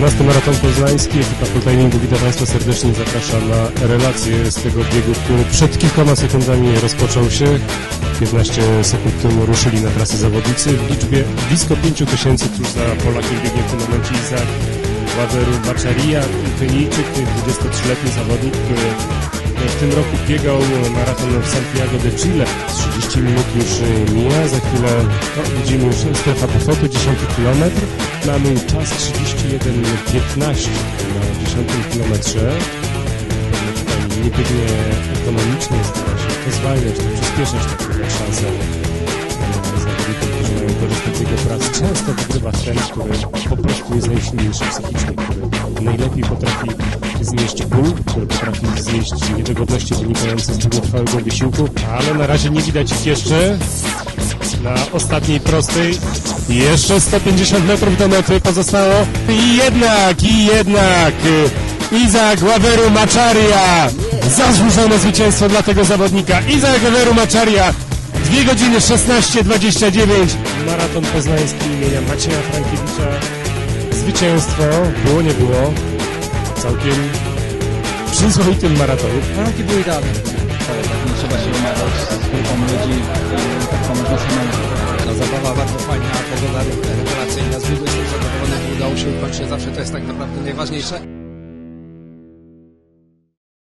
14 Maraton Poznański, ekipa Timingu witam Państwa serdecznie, zaprasza na relację z tego biegu, który przed kilkoma sekundami rozpoczął się. 15 sekund temu ruszyli na trasę zawodnicy w liczbie blisko 5000, tuż za Polakiem biegnie w tym momencie Izak Waweru Baczaria, Kenijczyk, 23-letni zawodnik, który w tym roku biegał maraton w Santiago de Chile. 30 minut już mija, za chwilę no, widzimy już strefa bufotu, 10 km. Mamy czas 31.15 na 10 kilometrze. Nie biegnie ekonomicznie, stara się czy przyspieszać taką szansę zawodników, którzy mają korzystać z jego pracy. Często wygrywa ten, który po prostu jest najsilniejszy psychicznie, który najlepiej potrafi znieść ból, który potrafi znieść niedogodności wynikające z długotrwałego wysiłku, ale na razie nie widać ich jeszcze. Na ostatniej prostej jeszcze 150 metrów do mety pozostało. I jednak, i jednak Izak Ławeru Maczaria zasłużone zwycięstwo dla tego zawodnika. Izak Ławeru Maczaria 2 godziny 16.29 Maraton Poznański imienia Macieja Frankiewicza. Zwycięstwo było, nie było Całkiem przyzwoitym maratonie Warunki były idealne. Ale tak nie trzeba się umawiać z grupą ludzi, i tak samo można samemu. No, zabawa bardzo fajna, pogoda rewelacyjna, z długo jestem zadowolony, udało się ukończyć, zawsze to jest tak naprawdę najważniejsze.